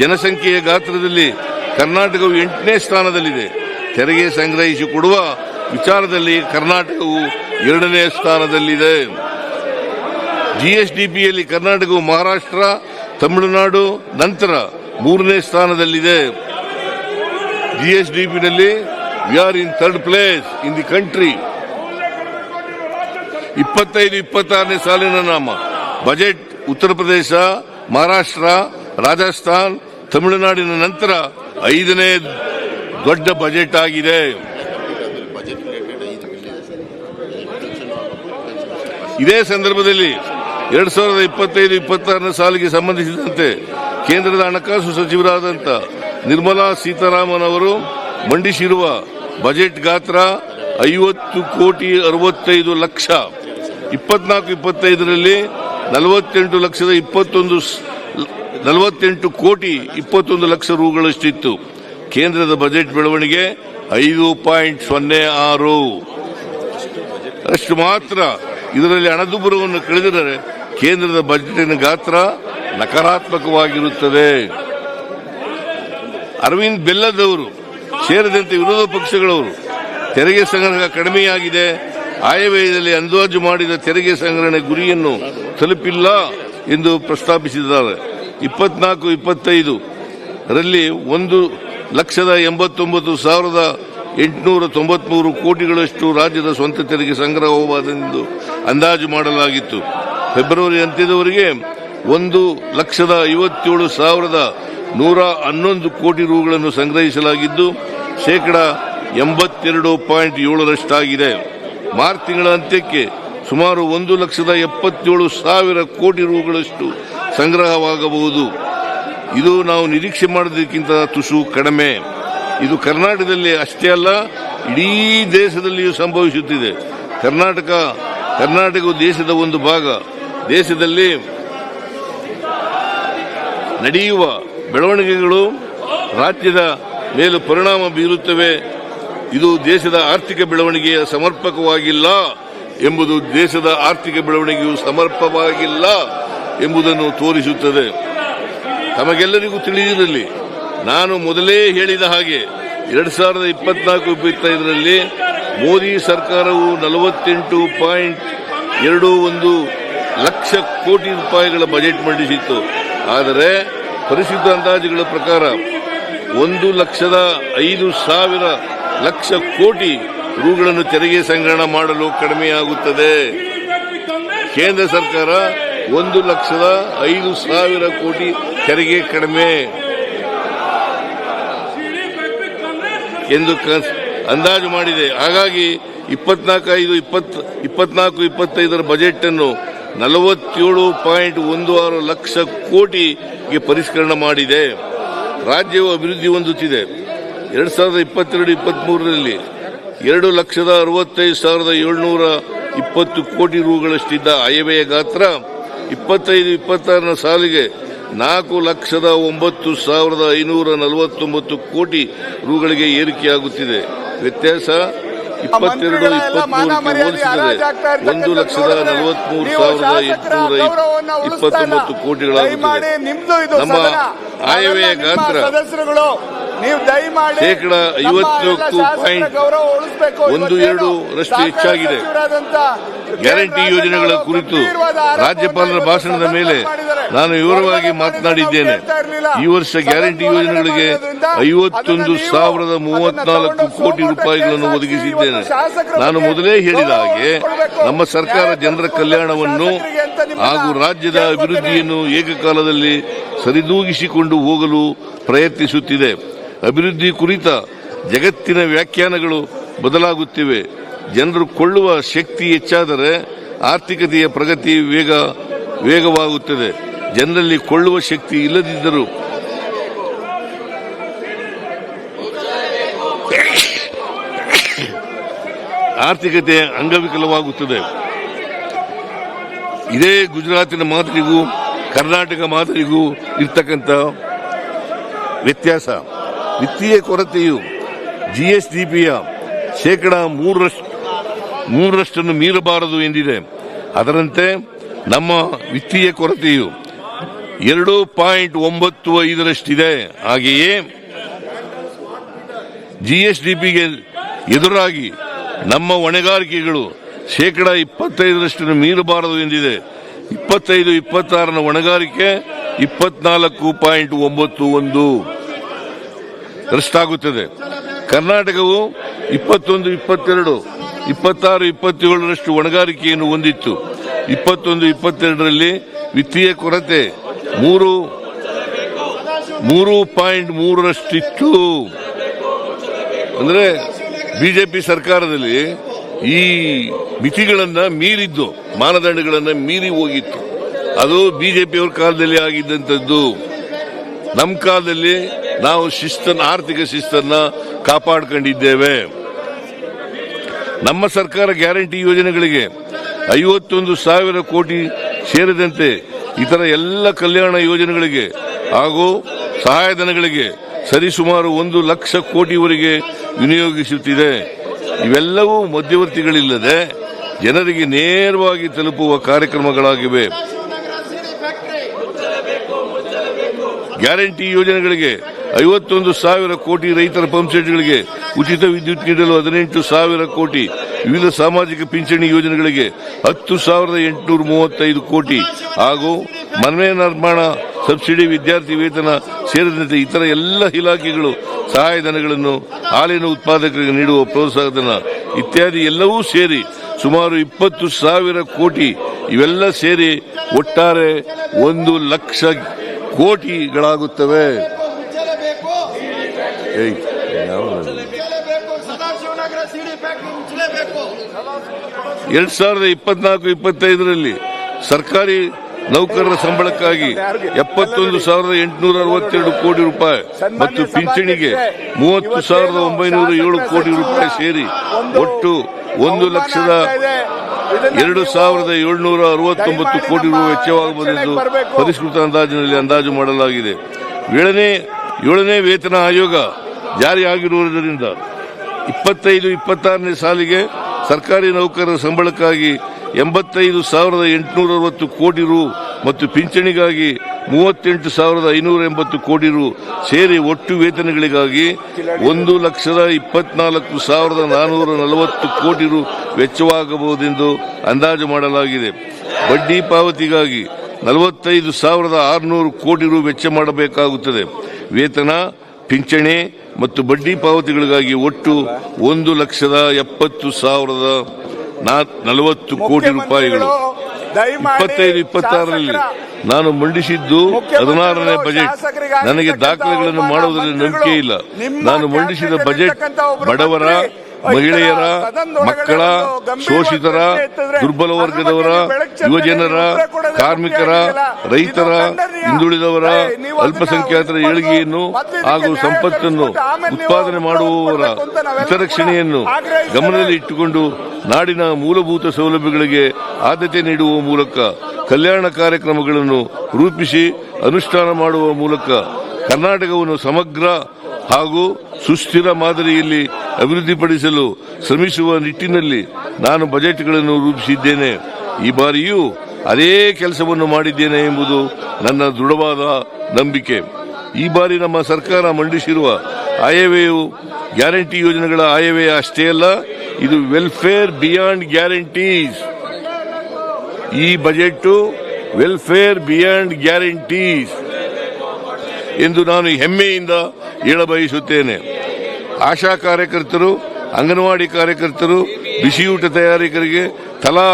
ಜನಸಂಖ್ಯೆಯ ಗಾತ್ರದಲ್ಲಿ ಕರ್ನಾಟಕವು ಎಂಟನೇ ಸ್ಥಾನದಲ್ಲಿದೆ. ತೆರಿಗೆ ಸಂಗ್ರಹಿಸಿ ಕೊಡುವ ವಿಚಾರದಲ್ಲಿ ಕರ್ನಾಟಕವು ಎರಡನೇ ಸ್ಥಾನದಲ್ಲಿದೆ. ಜಿಎಸ್ಡಿಪಿಯಲ್ಲಿ ಕರ್ನಾಟಕವು ಮಹಾರಾಷ್ಟ್ರ, ತಮಿಳುನಾಡು, ನಂತರ ಮೂರನೇ ಸ್ಥಾನದಲ್ಲಿದೆ. ಜಿಎಸ್ಡಿಪಿನಲ್ಲಿ we are in third place in the country ಇಪ್ಪತ್ತೈದು, ಇಪ್ಪತ್ತಾರನೇ ಸಾಲಿನ ನಾಮ. ಬಜೆಟ್ ಉತ್ತರ ಪ್ರದೇಶ, ಮಹಾರಾಷ್ಟ್ರ, ರಾಜಸ್ಥಾನ್ ತಮಿಳುನಾಡಿನ ನಂತರ ಐದನೇ ದೊಡ್ಡ ಬಜೆಟ್ ಆಗಿದೆ. ಇದೇ ಸಂದರ್ಭದಲ್ಲಿ ಎರಡ್ ಸಾವಿರದ ಇಪ್ಪತ್ತೈದು, ಇಪ್ಪತ್ತಾರನೇ ಸಾಲಿಗೆ ಸಂಬಂಧಿಸಿದಂತೆ ಕೇಂದ್ರದ ಹಣಕಾಸು ಸಚಿವರಾದಂಥ ನಿರ್ಮಲಾ ಸೀತಾರಾಮನ್ ಅವರು ಮಂಡಿಸಿರುವ ಬಜೆಟ್ ಗಾತ್ರ ಐವತ್ತು ಕೋಟಿ ಅರವತ್ತೈದು ಲಕ್ಷ ಇಪ್ಪತ್ನಾಲ್ಕು, ಇಪ್ಪತ್ತೈದರಲ್ಲಿ ನಲವತ್ತೆಂಟು ಲಕ್ಷದ ಇಪ್ಪತ್ತೊಂದು ನಲವತ್ತೆಂಟು ಕೋಟಿ ಇಪ್ಪತ್ತೊಂದು ಲಕ್ಷ ರೂಗಳಷ್ಟಿತ್ತು. ಕೇಂದ್ರದ ಬಜೆಟ್ ಬೆಳವಣಿಗೆ ಐದು ಪಾಯಿಂಟ್ ಸೊನ್ನೆ ಆರು. ಅಷ್ಟು ಮಾತ್ರ. ಇದರಲ್ಲಿ ಹಣದುಬ್ಬರವನ್ನು ಕಳೆದರೆ ಕೇಂದ್ರದ ಬಜೆಟಿನ ಗಾತ್ರ ನಕಾರಾತ್ಮಕವಾಗಿರುತ್ತದೆ. ಅರವಿಂದ್ ಬೆಲ್ಲದವರು ಸೇರಿದಂತೆ ವಿರೋಧ ಪಕ್ಷಗಳವರು ತೆರಿಗೆ ಸಂಗ್ರಹ ಕಡಿಮೆಯಾಗಿದೆ. ಆಯವ್ಯಯದಲ್ಲಿ ಅಂದಾಜು ಮಾಡಿದ ತೆರಿಗೆ ಸಂಗ್ರಹಣೆ ಗುರಿಯನ್ನು ತಲುಪಿಲ್ಲ ಎಂದು ಪ್ರಸ್ತಾಪಿಸಿದ್ದಾರೆ. ಇಪ್ಪತ್ನಾಲ್ಕು, ಇಪ್ಪತ್ತೈದು ರಲ್ಲಿ ಒಂದು ಲಕ್ಷದ ಎಂಬತ್ತೊಂಬತ್ತು ಸಾವಿರದ ಎಂಟುನೂರ ತೊಂಬತ್ಮೂರು ಕೋಟಿಗಳಷ್ಟು ರಾಜ್ಯದ ಸ್ವಂತ ತೆರಿಗೆ ಸಂಗ್ರಹವಾದೆಂದು ಅಂದಾಜು ಮಾಡಲಾಗಿತ್ತು. ಫೆಬ್ರವರಿ ಅಂತ್ಯದವರೆಗೆ ಒಂದು ಲಕ್ಷದ ಐವತ್ತೇಳು ಸಾವಿರದ ನೂರ ಹನ್ನೊಂದು ಕೋಟಿ ರೂಗಳನ್ನು ಸಂಗ್ರಹಿಸಲಾಗಿದ್ದು, ಶೇಕಡ ಎಂಬತ್ತೆರಡು ಪಾಯಿಂಟ್ ಏಳರಷ್ಟಾಗಿದೆ. ಮಾರ್ಚ್ ತಿಂಗಳ ಅಂತ್ಯಕ್ಕೆ ಸುಮಾರು ಒಂದು ಲಕ್ಷದ ಎಪ್ಪತ್ತೇಳು ಸಾವಿರ ಕೋಟಿ ರೂಗಳಷ್ಟು ಸಂಗ್ರಹವಾಗಬಹುದು. ಇದು ನಾವು ನಿರೀಕ್ಷೆ ಮಾಡೋದಕ್ಕಿಂತ ತುಸು ಕಡಿಮೆ. ಇದು ಕರ್ನಾಟಕದಲ್ಲಿ ಅಷ್ಟೇ ಅಲ್ಲ, ಇಡೀ ದೇಶದಲ್ಲಿಯೂ ಸಂಭವಿಸುತ್ತಿದೆ. ಕರ್ನಾಟಕ, ಕರ್ನಾಟಕವು ದೇಶದ ಒಂದು ಭಾಗ. ದೇಶದಲ್ಲಿ ನಡೆಯುವ ಬೆಳವಣಿಗೆಗಳು ರಾಜ್ಯದ ಮೇಲೆ ಪರಿಣಾಮ ಬೀರುತ್ತವೆ. ಇದು ದೇಶದ ಆರ್ಥಿಕ ಬೆಳವಣಿಗೆಯ ಸಮರ್ಪಕವಾಗಿಲ್ಲ ಎಂಬುದು ದೇಶದ ಆರ್ಥಿಕ ಬೆಳವಣಿಗೆಯು ಸಮರ್ಪವಾಗಿಲ್ಲ. ಎಂಬುದನ್ನು ತೋರಿಸುತ್ತದೆ. ತಮಗೆಲ್ಲರಿಗೂ ತಿಳಿದಿರಲಿ, ನಾನು ಮೊದಲೇ ಹೇಳಿದ ಹಾಗೆ ಎರಡು ಸಾವಿರದ ಇಪ್ಪತ್ನಾಲ್ಕು ಇಪ್ಪತ್ತೈದರಲ್ಲಿ ಮೋದಿ ಸರ್ಕಾರವು ನಲವತ್ತೆಂಟು ಪಾಯಿಂಟ್ ಎರಡು ಒಂದು ಲಕ್ಷ ಕೋಟಿ ರೂಪಾಯಿಗಳ ಬಜೆಟ್ ಮಂಡಿಸಿತ್ತು. ಆದರೆ ಪರಿಶುದ್ಧ ಅಂದಾಜುಗಳ ಪ್ರಕಾರ ಒಂದು ಲಕ್ಷದ ಐದು ಸಾವಿರ ಲಕ್ಷ ಕೋಟಿ ರೂಗಳನ್ನು ತೆರಿಗೆ ಸಂಗ್ರಹಣ ಮಾಡಲು ಕಡಿಮೆಯಾಗುತ್ತದೆ. ಕೇಂದ್ರ ಸರ್ಕಾರ ಒಂದು ಲಕ್ಷದ ಐದು ಸಾವಿರ ಕೋಟಿ ತೆರಿಗೆ ಕಡಿಮೆ ಎಂದು ಅಂದಾಜು ಮಾಡಿದೆ. ಹಾಗಾಗಿ ಇಪ್ಪತ್ನಾಲ್ಕು ಐದು ಇಪ್ಪತ್ ಇಪ್ಪತ್ನಾಲ್ಕು, ಇಪ್ಪತ್ತೈದರ ಬಜೆಟ್ ಅನ್ನು ನಲವತ್ತೇಳು ಪಾಯಿಂಟ್ ಒಂದು ಆರು ಲಕ್ಷ ಕೋಟಿಗೆ ಪರಿಷ್ಕರಣೆ ಮಾಡಿದೆ. ರಾಜ್ಯವು ಅಭಿವೃದ್ಧಿ ಹೊಂದುತ್ತಿದೆ. ಎರಡು ಸಾವಿರದ ಇಪ್ಪತ್ತೆರಡು, ಇಪ್ಪತ್ಮೂರರಲ್ಲಿ ಎರಡು ಲಕ್ಷದ ಅರವತ್ತೈದು ಸಾವಿರದ ಏಳ್ನೂರ ಇಪ್ಪತ್ತು ಕೋಟಿ ರೂಗಳಷ್ಟಿದ್ದ ಆಯವ್ಯಯ ಗಾತ್ರ ಇಪ್ಪತ್ತೈದು ಇಪ್ಪತ್ತಾರನ ಸಾಲಿಗೆ ನಾಲ್ಕು ಲಕ್ಷದ ಒಂಬತ್ತು ಸಾವಿರದ ಐನೂರ ನಲವತ್ತೊಂಬತ್ತು ಕೋಟಿ ರೂಗಳಿಗೆ ಏರಿಕೆಯಾಗುತ್ತಿದೆ. ವ್ಯತ್ಯಾಸ ಇಪ್ಪತ್ತೆರಡು ಇಪ್ಪತ್ಮೂರಕ್ಕೆ ಹೋಲಿಸಿದರೆ ಒಂದು ಲಕ್ಷದ ನಲವತ್ಮೂರು ಸಾವಿರದ ಎಂಟುನೂರ. ಇಪ್ಪತ್ತೊಂಬತ್ತು ಕೋಟಿಗಳಾಗುತ್ತದೆ. ನಮ್ಮ ಆಯವ್ಯ ಆಯವ್ಯಯ ಗಾತ್ರ ಶೇಕಡ ಎಲ್ಲ ಪಾಯಿಂಟ್ ಒಂದು ಎರಡು ರಷ್ಟು ಹೆಚ್ಚಾಗಿದೆ. ಗ್ಯಾರಂಟಿ ಯೋಜನೆಗಳ ಕುರಿತು ರಾಜ್ಯಪಾಲರ ಭಾಷಣದ ಮೇಲೆ ನಾನು ವಿವರವಾಗಿ ಮಾತನಾಡಿದ್ದೇನೆ. ಈ ವರ್ಷ ಗ್ಯಾರಂಟಿ ಯೋಜನೆಗಳಿಗೆ ಐವತ್ತೊಂದು ಸಾವಿರದ ಮೂವತ್ನಾಲ್ಕು ಕೋಟಿ ರೂಪಾಯಿಗಳನ್ನು ಒದಗಿಸಿದ್ದೇನೆ. ನಾನು ಮೊದಲೇ ಹೇಳಿದ ಹಾಗೆ ನಮ್ಮ ಸರ್ಕಾರ ಜನರ ಕಲ್ಯಾಣವನ್ನು ಹಾಗೂ ರಾಜ್ಯದ ಅಭಿವೃದ್ಧಿಯನ್ನು ಏಕಕಾಲದಲ್ಲಿ ಸರಿದೂಗಿಸಿಕೊಂಡು ಹೋಗಲು ಪ್ರಯತ್ನಿಸುತ್ತಿದೆ. ಅಭಿವೃದ್ಧಿ ಕುರಿತ ಜಗತ್ತಿನ ವ್ಯಾಖ್ಯಾನಗಳು ಬದಲಾಗುತ್ತಿವೆ. ಜನರು ಕೊಳ್ಳುವ ಶಕ್ತಿ ಹೆಚ್ಚಾದರೆ ಆರ್ಥಿಕತೆಯ ಪ್ರಗತಿ ವೇಗ ವೇಗವಾಗುತ್ತದೆ. ಜನರಲ್ಲಿ ಕೊಳ್ಳುವ ಶಕ್ತಿ ಇಲ್ಲದಿದ್ದರೂ ಆರ್ಥಿಕತೆ ಅಂಗವಿಕಲವಾಗುತ್ತದೆ. ಇದೇ ಗುಜರಾತಿನ ಮಾದರಿಗೂ ಕರ್ನಾಟಕ ಮಾದರಿಗೂ ಇರ್ತಕ್ಕಂಥ ವ್ಯತ್ಯಾಸ. ವಿತ್ತೀಯ ಕೊರತೆಯು ಜಿಎಸ್ಡಿಪಿಯ ಶೇಕಡ ಮೂರರಷ್ಟು ಮೂರರಷ್ಟನ್ನು ಮೀರಬಾರದು ಎಂದಿದೆ. ಅದರಂತೆ ನಮ್ಮ ವಿತ್ತೀಯ ಕೊರತೆಯು ಎರಡು ಪಾಯಿಂಟ್ ಒಂಬತ್ತು ಐದರಷ್ಟಿದೆ. ಹಾಗೆಯೇ ಜಿಎಸ್ಡಿಪಿಗೆ ಎದುರಾಗಿ ನಮ್ಮ ಹೊಣೆಗಾರಿಕೆಗಳು ಶೇಕಡ ಇಪ್ಪತ್ತೈದರಷ್ಟನ್ನು ಮೀರಬಾರದು ಎಂದಿದೆ. ಇಪ್ಪತ್ತೈದು, ಇಪ್ಪತ್ತಾರನ ಹೊಣೆಗಾರಿಕೆ ಇಪ್ಪತ್ನಾಲ್ಕು ಪಾಯಿಂಟ್ ಒಂಬತ್ತು ಒಂದು ರಷ್ಟಾಗುತ್ತದೆ. ಕರ್ನಾಟಕವು ಇಪ್ಪತ್ತೊಂದು, ಇಪ್ಪತ್ತೆರಡು ಇಪ್ಪತ್ತಾರು, ಇಪ್ಪತ್ತೇಳರಷ್ಟು ಹೊಣೆಗಾರಿಕೆಯನ್ನು ಹೊಂದಿತ್ತು. ಇಪ್ಪತ್ತೊಂದು, ಇಪ್ಪತ್ತೆರಡರಲ್ಲಿ ವಿತ್ತೀಯ ಕೊರತೆ ಮೂರು ಮೂರು ಪಾಯಿಂಟ್ ಮೂರರಷ್ಟಿತ್ತು. ಅಂದ್ರೆ ಬಿಜೆಪಿ ಸರ್ಕಾರದಲ್ಲಿ ಈ ಮಿತಿಗಳನ್ನು ಮೀರಿದ್ದು, ಮಾನದಂಡಗಳನ್ನು ಮೀರಿ ಹೋಗಿತ್ತು. ಅದು ಬಿಜೆಪಿಯವರ ಕಾಲದಲ್ಲಿ ಆಗಿದ್ದಂಥದ್ದು. ನಮ್ಮ ಕಾಲದಲ್ಲಿ ನಾವು ಶಿಸ್ತನ್ನ, ಆರ್ಥಿಕ ಶಿಸ್ತನ್ನು ಕಾಪಾಡಿಕೊಂಡಿದ್ದೇವೆ. ನಮ್ಮ ಸರ್ಕಾರ ಗ್ಯಾರಂಟಿ ಯೋಜನೆಗಳಿಗೆ ಐವತ್ತೊಂದು ಸಾವಿರ ಕೋಟಿ ಸೇರಿದಂತೆ ಇತರ ಎಲ್ಲ ಕಲ್ಯಾಣ ಯೋಜನೆಗಳಿಗೆ ಹಾಗೂ ಸಹಾಯಧನಗಳಿಗೆ ಸರಿಸುಮಾರು ಒಂದು ಲಕ್ಷ ಕೋಟಿವರೆಗೆ ವಿನಿಯೋಗಿಸುತ್ತಿದೆ. ಇವೆಲ್ಲವೂ ಮಧ್ಯವರ್ತಿಗಳಿಲ್ಲದೆ ಜನರಿಗೆ ನೇರವಾಗಿ ತಲುಪುವ ಕಾರ್ಯಕ್ರಮಗಳಾಗಿವೆ. ಗ್ಯಾರಂಟಿ ಯೋಜನೆಗಳಿಗೆ ಐವತ್ತೊಂದು ಸಾವಿರ ಕೋಟಿ ರೈತರ ಪಂಪ್ಸೆಟ್ಗಳಿಗೆ ಉಚಿತ ವಿದ್ಯುತ್ ನೀಡಲು ಹದಿನೆಂಟು ಸಾವಿರ ಕೋಟಿ ವಿವಿಧ ಸಾಮಾಜಿಕ ಪಿಂಚಣಿ ಯೋಜನೆಗಳಿಗೆ ಹತ್ತು ಸಾವಿರದ ಎಂಟುನೂರ ಮೂವತ್ತೈದು ಕೋಟಿ ಹಾಗೂ ಮನೆ ನಿರ್ಮಾಣ ಸಬ್ಸಿಡಿ ವಿದ್ಯಾರ್ಥಿ ವೇತನ ಸೇರಿದಂತೆ ಇತರ ಎಲ್ಲ ಇಲಾಖೆಗಳು ಸಹಾಯಧನಗಳನ್ನು ಹಾಲಿನ ಉತ್ಪಾದಕರಿಗೆ ನೀಡುವ ಪ್ರೋತ್ಸಾಹಧನ ಇತ್ಯಾದಿ ಎಲ್ಲವೂ ಸೇರಿ ಸುಮಾರು ಇಪ್ಪತ್ತು ಸಾವಿರ ಕೋಟಿ ಇವೆಲ್ಲ ಸೇರಿ ಒಟ್ಟಾರೆ ಒಂದು ಲಕ್ಷ ಕೋಟಿಗಳಾಗುತ್ತವೆ? ಎರಡ್ ಸಾವಿರದ ಇಪ್ಪತ್ನಾಲ್ಕು ಇಪ್ಪತ್ತೈದರಲ್ಲಿ ಸರ್ಕಾರಿ ನೌಕರರ ಸಂಬಳಕ್ಕಾಗಿ ಎಪ್ಪತ್ತೊಂದು ಸಾವಿರದ ಎಂಟುನೂರ ಅರವತ್ತೆರಡು ಕೋಟಿ ರೂಪಾಯಿ ಮತ್ತು ಪಿಂಚಣಿಗೆ ಮೂವತ್ತು ಸಾವಿರದ ಒಂಬೈನೂರ ಏಳು ಕೋಟಿ ರೂಪಾಯಿ ಸೇರಿ ಒಟ್ಟು ಒಂದು ಲಕ್ಷದ ಎರಡು ಸಾವಿರದ ಏಳುನೂರ ಅರವತ್ತೊಂಬತ್ತು ಕೋಟಿ ರು ವೆಚ್ಚವಾಗಬಹುದೆಂದು ಪರಿಷ್ಕೃತ ಅಂದಾಜಿನಲ್ಲಿ ಅಂದಾಜು ಮಾಡಲಾಗಿದೆ ಏಳನೇ ಏಳನೇ ವೇತನ ಆಯೋಗ ಜಾರಿಯಾಗಿರುವುದರಿಂದ ಇಪ್ಪತ್ತೈದು, ಇಪ್ಪತ್ತಾರನೇ ಸಾಲಿಗೆ ಸರ್ಕಾರಿ ನೌಕರರ ಸಂಬಳಕ್ಕಾಗಿ ಎಂಬತ್ತೈದು ಸಾವಿರದ ಎಂಟುನೂರ ಅರವತ್ತು ಕೋಟಿ ರು ಮತ್ತು ಪಿಂಚಣಿಗಾಗಿ ಮೂವತ್ತೆಂಟು ಸಾವಿರದ ಐನೂರ ಎಂಬತ್ತು ಕೋಟಿ ರು ಸೇರಿ ಒಟ್ಟು ವೇತನಗಳಿಗಾಗಿ ಒಂದು ಲಕ್ಷದ ಇಪ್ಪತ್ನಾಲ್ಕು ಸಾವಿರದ ನಾನೂರ ನಲವತ್ತು ಕೋಟಿ ರು ವೆಚ್ಚವಾಗಬಹುದೆಂದು ಅಂದಾಜು ಮಾಡಲಾಗಿದೆ. ಬಡ್ಡಿ ಪಾವತಿಗಾಗಿ ನಲವತ್ತೈದು ಸಾವಿರದ ಆರುನೂರು ಕೋಟಿ ರು ವೆಚ್ಚ ಮಾಡಬೇಕಾಗುತ್ತದೆ. ವೇತನ ಪಿಂಚಣಿ ಮತ್ತು ಬಡ್ಡಿ ಪಾವತಿಗಳಿಗಾಗಿ ಒಟ್ಟು ಒಂದು ಲಕ್ಷದ ಎಪ್ಪತ್ತು ಸಾವಿರದ ನಲವತ್ತು ಕೋಟಿ ರೂಪಾಯಿಗಳು. ಇಪ್ಪತ್ತೈದು ಇಪ್ಪತ್ತಾರರಲ್ಲಿ ನಾನು ಮಂಡಿಸಿದ್ದು ಹದಿನಾರನೇ ಬಜೆಟ್. ನನಗೆ ದಾಖಲೆಗಳನ್ನು ಮಾಡುವುದರಲ್ಲಿ ನಂಬಿಕೆ ಇಲ್ಲ. ನಾನು ಮಂಡಿಸಿದ ಬಜೆಟ್ ಬಡವರ ಮಹಿಳೆಯರ ಮಕ್ಕಳ ಶೋಷಿತರ ದುರ್ಬಲ ವರ್ಗದವರ ಯುವಜನರ ಕಾರ್ಮಿಕರ ರೈತರ ಹಿಂದುಳಿದವರ ಅಲ್ಪಸಂಖ್ಯಾತರ ಏಳಿಗೆಯನ್ನು ಹಾಗೂ ಸಂಪತ್ತನ್ನು ಉತ್ಪಾದನೆ ಮಾಡುವವರ ಹಿತರಕ್ಷಣೆಯನ್ನು ಗಮನದಲ್ಲಿ ಇಟ್ಟುಕೊಂಡು ನಾಡಿನ ಮೂಲಭೂತ ಸೌಲಭ್ಯಗಳಿಗೆ ಆದ್ಯತೆ ನೀಡುವ ಮೂಲಕ ಕಲ್ಯಾಣ ಕಾರ್ಯಕ್ರಮಗಳನ್ನು ರೂಪಿಸಿ ಅನುಷ್ಠಾನ ಮಾಡುವ ಮೂಲಕ ಕರ್ನಾಟಕವನ್ನು ಸಮಗ್ರ ಹಾಗೂ ಸುಸ್ಥಿರ ಮಾದರಿಯಲ್ಲಿ ಅಭಿವೃದ್ಧಿಪಡಿಸಲು ಶ್ರಮಿಸುವ ನಿಟ್ಟಿನಲ್ಲಿ ನಾನು ಬಜೆಟ್ಗಳನ್ನು ರೂಪಿಸಿದ್ದೇನೆ. ಈ ಬಾರಿಯೂ ಅದೇ ಕೆಲಸವನ್ನು ಮಾಡಿದ್ದೇನೆ ಎಂಬುದು ನನ್ನ ದೃಢವಾದ ನಂಬಿಕೆ. ಈ ಬಾರಿ ನಮ್ಮ ಸರ್ಕಾರ ಮಂಡಿಸಿರುವ ಆಯವ್ಯಯವು ಗ್ಯಾರಂಟಿ ಯೋಜನೆಗಳ ಆಯವ್ಯಯ ಅಷ್ಟೇ ಅಲ್ಲ, ಇದು ವೆಲ್ಫೇರ್ ಬಿಯಾಂಡ್ ಗ್ಯಾರಂಟೀಸ್. ಈ ಬಜೆಟ್ ವೆಲ್ಫೇರ್ ಬಿಯಾಂಡ್ ಗ್ಯಾರಂಟೀಸ್ ಎಂದು ನಾನು ಹೆಮ್ಮೆಯಿಂದ ಹೇಳಬಯಸುತ್ತೇನೆ. ಆಶಾ ಕಾರ್ಯಕರ್ತರು, ಅಂಗನವಾಡಿ ಕಾರ್ಯಕರ್ತರು, ಬಿಸಿಯೂಟ ತಯಾರಿಕರಿಗೆ ತಲಾ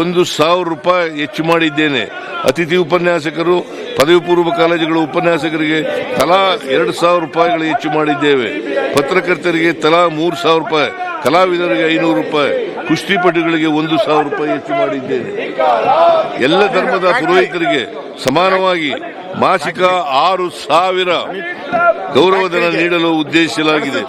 ಒಂದು ಸಾವಿರ ರೂಪಾಯಿ ಹೆಚ್ಚು ಮಾಡಿದ್ದೇನೆ. ಅತಿಥಿ ಉಪನ್ಯಾಸಕರು ಪದವಿ ಪೂರ್ವ ಕಾಲೇಜುಗಳ ಉಪನ್ಯಾಸಕರಿಗೆ ತಲಾ ಎರಡು ಸಾವಿರ ರೂಪಾಯಿಗಳು ಹೆಚ್ಚು ಮಾಡಿದ್ದೇವೆ. ಪತ್ರಕರ್ತರಿಗೆ ತಲಾ ಮೂರು ಸಾವಿರ ರೂಪಾಯಿ, ಕಲಾವಿದರಿಗೆ ಐನೂರು ರೂಪಾಯಿ. ಕುಸ್ತಿಪಟುಗಳಿಗೆ ಒಂದು ಸಾವಿರ ರೂಪಾಯಿ ಹೆಚ್ಚು ಮಾಡಿದ್ದೇನೆ. ಎಲ್ಲ ಧರ್ಮದ ಪುರೋಹಿತರಿಗೆ ಸಮಾನವಾಗಿ ಮಾಸಿಕ ಆರು ಸಾವಿರ ಗೌರವಧನ ನೀಡಲು ಉದ್ದೇಶಿಸಲಾಗಿದೆ.